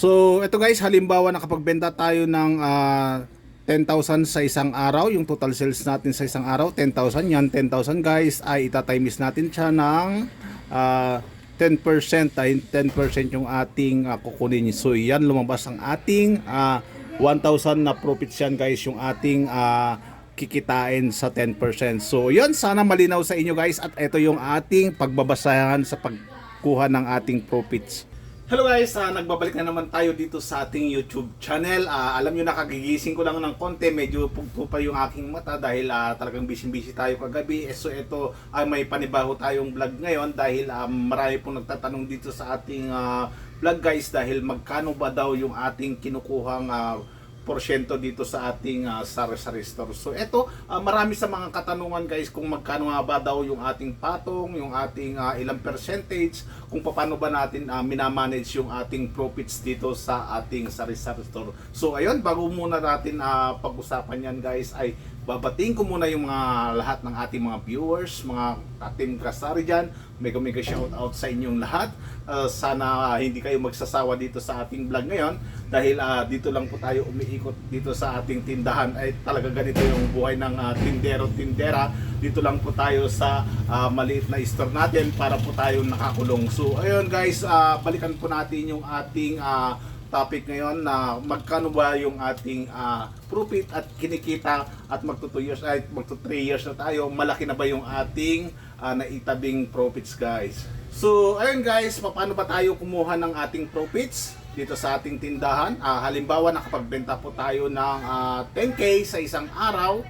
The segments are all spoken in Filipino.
So, ito guys, halimbawa nakapagbenta tayo ng ah, 10,000 sa isang araw, yung total sales natin sa isang araw, 10,000 yan, 10,000 guys, ay itatimes natin siya ng ah, 10%, ay 10% yung ating ah, kukunin. So, yan lumabas ang ating ah, 1,000 na profits yan guys, yung ating ah, kikitain sa 10%. So, yun, sana malinaw sa inyo guys at ito yung ating pagbabasahan sa pagkuha ng ating profits. Hello guys, ah, nagbabalik na naman tayo dito sa ating YouTube channel. Ah, alam nyo nakagigising ko lang ng konti, medyo pugpo pa yung aking mata dahil ah, talagang busy-busy tayo kagabi. Eh, so ito ay may panibago tayong vlog ngayon dahil ah, marami pong nagtatanong dito sa ating ah, vlog guys dahil magkano ba daw yung ating kinukuhang ah, porsyento dito sa ating uh, sari-sari store. So ito, ah, marami sa mga katanungan guys kung magkano nga ba daw yung ating patong, yung ating ah, ilang percentage, kung paano ba natin uh, minamanage yung ating profits dito sa ating sari-sari store. So ayun, bago muna natin ah, pag-usapan yan guys ay babatiin ko muna yung mga lahat ng ating mga viewers, mga ating kasari dyan. Mega mega shout out sa inyong lahat. Ah, sana hindi kayo magsasawa dito sa ating vlog ngayon dahil ah, dito lang po tayo umiikot dito sa ating tindahan ay talaga ganito yung buhay ng ah, tindero tindera dito lang po tayo sa ah, maliit na store natin para po tayo nakakulong so ayun guys ah, balikan po natin yung ating ah, topic ngayon na magkano ba yung ating ah, profit at kinikita at magto 2 years ay magto 3 years na tayo malaki na ba yung ating ah, naitabing profits guys? So ayun guys paano ba tayo kumuha ng ating profits dito sa ating tindahan? Ah, halimbawa nakapagbenta po tayo ng ah, 10k sa isang araw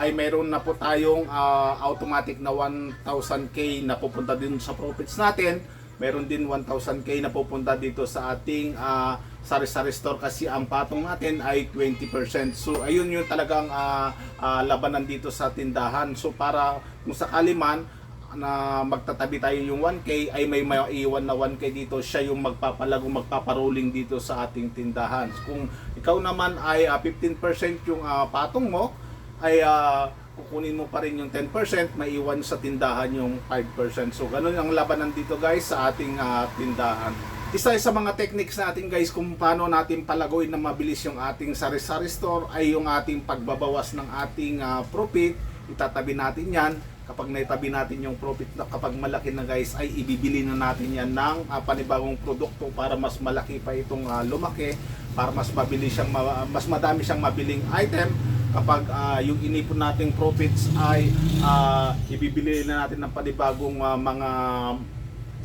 ay meron na po tayong ah, automatic na 1,000k na pupunta din sa profits natin. Meron din 1,000k na pupunta dito sa ating ah, sari-sari store kasi ang patong natin ay 20%. So ayun yung talagang ah, ah, labanan dito sa tindahan. So para kung sakali man na magtatabi tayo yung 1K ay may maiiwan na 1K dito siya yung magpapalago magpaparoling dito sa ating tindahan kung ikaw naman ay ah, 15% yung ah, patong mo ay ah, kukunin mo pa rin yung 10%, maiwan sa tindahan yung 5%. So, ganun ang labanan dito guys sa ating ah, tindahan. Isa sa mga techniques natin guys kung paano natin palaguin na mabilis yung ating sari-sari store ay yung ating pagbabawas ng ating ah, profit. Itatabi natin yan. Kapag naitabi natin yung profit na kapag malaki na guys ay ibibili na natin yan ng ah, panibagong produkto para mas malaki pa itong ah, lumaki para mas mabilis siyang ma- mas madami siyang mabiling item kapag ah, yung inipon nating profits ay ah, ibibili na natin ng panibagong ah, mga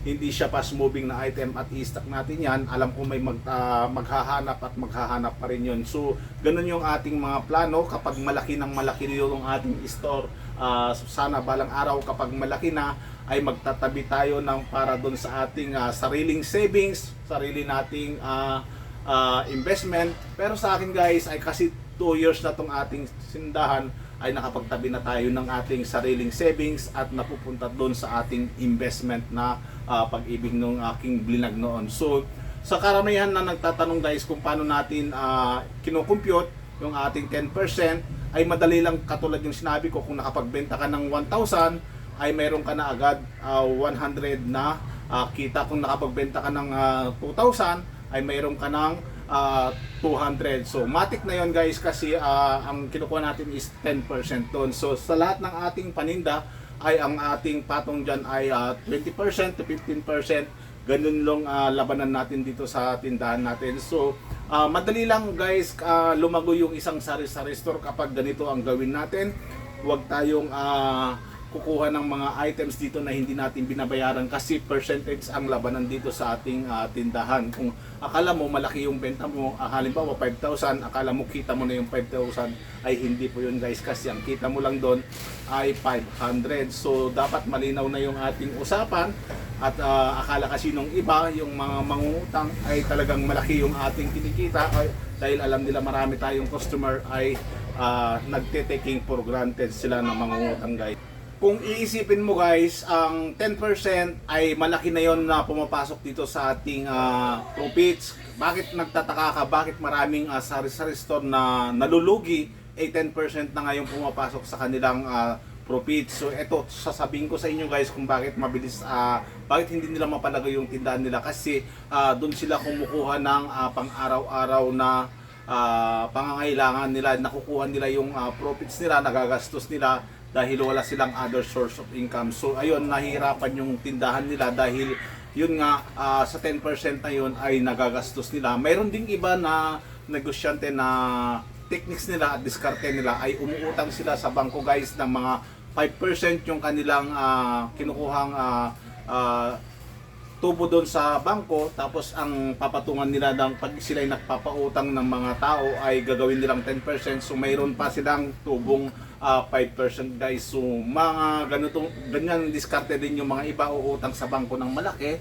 hindi siya fast moving na item at i-stock natin yan, alam ko may mag, ah, maghahanap at maghahanap pa rin yun. So, ganun yung ating mga plano kapag malaki ng malaki yung ating store. ah, sana balang araw kapag malaki na ay magtatabi tayo ng para doon sa ating ah, sariling savings, sarili nating ah, ah, investment. Pero sa akin guys ay kasi 2 years na tong ating sindahan ay nakapagtabi na tayo ng ating sariling savings at napupunta doon sa ating investment na ah, pag-ibig ng aking blinag noon. So, sa karamihan na nagtatanong guys kung paano natin uh, kinukompute yung ating 10% ay madali lang katulad yung sinabi ko kung nakapagbenta ka ng 1,000 ay meron ka na agad ah, 100 na ah, kita kung nakapagbenta ka ng ah, 2,000 ay meron ka ng ah, 200. So, matik na yon guys kasi ah, ang kinukuha natin is 10% doon. So, sa lahat ng ating paninda ay ang ating patong dyan ay ah, 20% to 15%. Ganun lang ah, labanan natin dito sa tindahan natin. So, ah, madali lang guys ah, lumago yung isang sari-sari store kapag ganito ang gawin natin. Huwag tayong ah, kukuha ng mga items dito na hindi natin binabayaran kasi percentage ang labanan dito sa ating ah, tindahan. Kung akala mo malaki yung benta mo, ah, halimbawa 5,000, akala mo kita mo na yung 5,000, ay hindi po yun guys kasi ang kita mo lang doon ay 500. So dapat malinaw na yung ating usapan at ah, akala kasi nung iba, yung mga mangungutang ay talagang malaki yung ating kinikita ay, dahil alam nila marami tayong customer ay ah, nagte-taking for granted sila na mangungutang guys kung iisipin mo guys, ang 10% ay malaki na yon na pumapasok dito sa ating ah, profits. Bakit nagtataka ka? Bakit maraming ah, sari-sari store na nalulugi? Eh 10% na ngayon pumapasok sa kanilang ah, profit. So eto, sasabihin ko sa inyo guys kung bakit mabilis, ah, bakit hindi nila mapalagay yung tindahan nila kasi ah, doon sila kumukuha ng ah, pang-araw-araw na ah, pangangailangan nila, nakukuha nila yung ah, profits nila, nagagastos nila dahil wala silang other source of income. So ayun, nahihirapan yung tindahan nila dahil yun nga ah, sa 10% na yun ay nagagastos nila. Mayroon ding iba na negosyante na techniques nila at diskarte nila ay umuutang sila sa bangko guys ng mga 5% yung kanilang ah, kinukuhang ah, ah, tubo doon sa bangko tapos ang papatungan nila ng pag sila ay nagpapautang ng mga tao ay gagawin nilang 10% so mayroon pa silang tubong ah, 5% guys so mga ganitong ganyan diskarte din yung mga iba uutang sa bangko ng malaki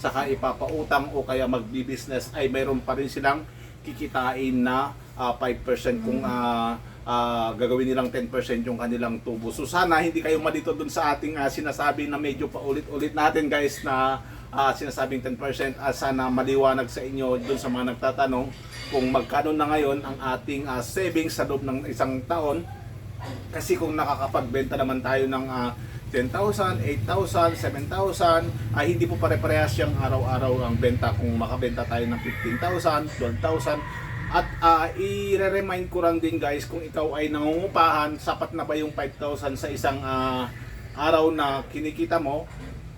saka ipapautang o kaya magbi-business ay mayroon pa rin silang kikitain na ah, 5% kung ah, ah, gagawin nilang 10% yung kanilang tubo. So sana hindi kayo malito dun sa ating ah, sinasabi na medyo paulit-ulit natin guys na ah, sinasabing 10%. Ah, sana maliwanag sa inyo dun sa mga nagtatanong kung magkano na ngayon ang ating ah, savings sa loob ng isang taon. Kasi kung nakakapagbenta naman tayo ng ah, 10,000, 8,000, 7,000, ay hindi po pare-parehas yung araw-araw ang benta kung makabenta tayo ng 15,000, 12,000. At ah, i-remind ko lang din guys kung ikaw ay nangungupahan, sapat na ba yung 5,000 sa isang ah, araw na kinikita mo?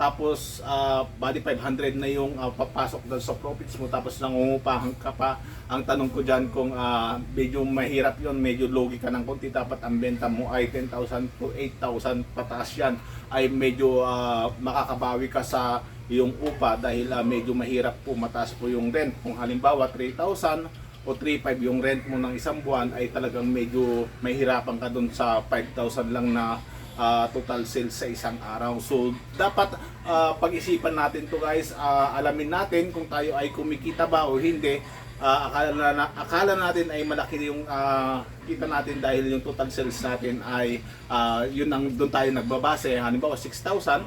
Tapos ah, bali 500 na yung ah, papasok doon sa profits mo tapos nangungupahan ka pa. Ang tanong ko diyan kung ah, medyo mahirap yon, medyo logi ka ng konti dapat ang benta mo ay 10,000 to 8,000 pataas yan ay medyo ah, makakabawi ka sa iyong upa dahil ah, medyo mahirap po mataas po yung rent. Kung halimbawa 3,000 o 3,500 yung rent mo ng isang buwan ay talagang medyo mahirapan ka doon sa 5,000 lang na ah, total sales sa isang araw. So, dapat ah, pag-isipan natin to guys. Ah, alamin natin kung tayo ay kumikita ba o hindi. Ah, akala, na, akala natin ay malaki yung ah, kita natin dahil yung total sales natin ay ah, yun ang doon tayo nagbabase. Halimbawa 6,000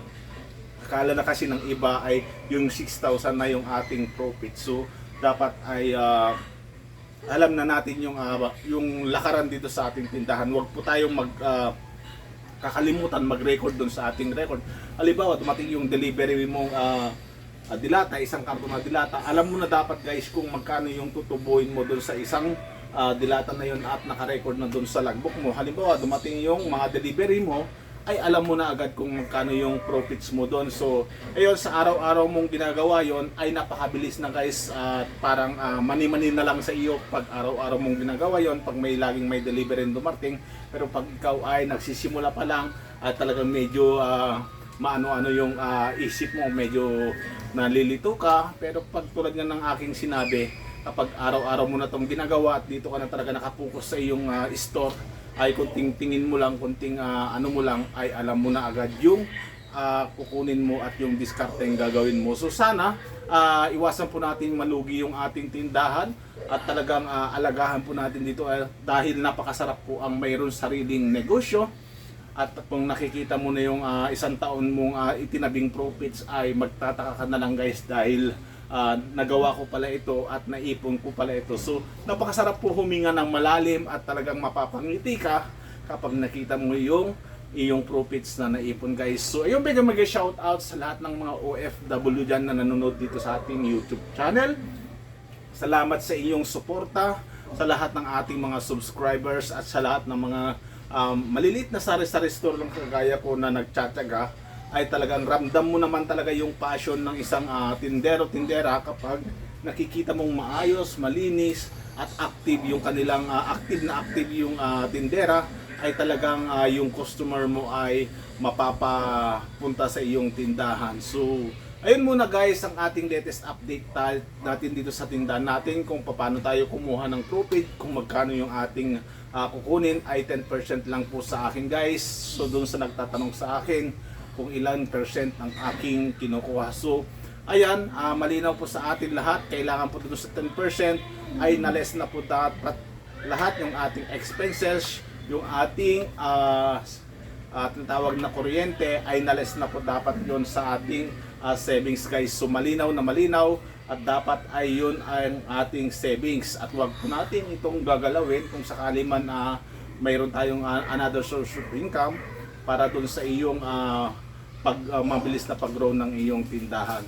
akala na kasi ng iba ay yung 6,000 na yung ating profit. So, dapat ay ah, alam na natin yung ah, yung lakaran dito sa ating tindahan. Huwag po tayong mag ah, kakalimutan mag-record doon sa ating record. Halimbawa, dumating yung delivery mong ah, ah, dilata, isang karton na dilata. Alam mo na dapat guys kung magkano yung tutubuin mo doon sa isang ah, dilata na yun at naka-record na doon sa logbook mo. Halimbawa, dumating yung mga delivery mo, ay alam mo na agad kung magkano yung profits mo doon. So, ayun, sa araw-araw mong ginagawa yon ay napakabilis na guys. At parang ah, mani-mani na lang sa iyo pag araw-araw mong ginagawa yon pag may laging may delivery dumarting. Pero pag ikaw ay nagsisimula pa lang at talagang medyo ah, maano-ano yung ah, isip mo, medyo nalilito ka. Pero pag tulad nga ng aking sinabi, kapag araw-araw mo na itong ginagawa at dito ka na talaga nakapokus sa iyong ah, store, ay kunting tingin mo lang, kunting ah, ano mo lang, ay alam mo na agad yung ah, kukunin mo at yung diskarte yung gagawin mo. So sana ah, iwasan po natin malugi yung ating tindahan at talagang ah, alagahan po natin dito ah, dahil napakasarap po ang mayroon sariling negosyo. At kung nakikita mo na yung ah, isang taon mong ah, itinabing profits ay magtataka ka na lang guys dahil ah, nagawa ko pala ito at naipon ko pala ito. So napakasarap po huminga ng malalim at talagang mapapangiti ka kapag nakita mo yung iyong profits na naipon guys. So ayun bigyan mag shout out sa lahat ng mga OFW dyan na nanonood dito sa ating YouTube channel. Salamat sa inyong suporta sa lahat ng ating mga subscribers at sa lahat ng mga um, maliliit na sari-sari store lang kagaya ko na nagtsatsaga ay talagang ramdam mo naman talaga yung passion ng isang ah, tindero-tindera kapag nakikita mong maayos, malinis at active yung kanilang ah, active na active yung ah, tindera ay talagang ah, yung customer mo ay mapapapunta sa iyong tindahan. So, ayun muna guys ang ating latest update natin dito sa tindahan natin kung paano tayo kumuha ng profit, kung magkano yung ating ah, kukunin ay 10% lang po sa akin guys. So, doon sa nagtatanong sa akin kung ilan percent ang aking kinukuha. So, ayan, ah, malinaw po sa atin lahat. Kailangan po dito sa 10% ay nales na po dapat lahat yung ating expenses, yung ating ah, uh, tinatawag na kuryente ay nales na po dapat yon sa ating ah, savings guys. So malinaw na malinaw at dapat ay yun ang ating savings at wag po natin itong gagalawin kung sakali man na mayroon tayong ah, another source of income para dun sa iyong ah, pag ah, mabilis na pag-grow ng iyong tindahan.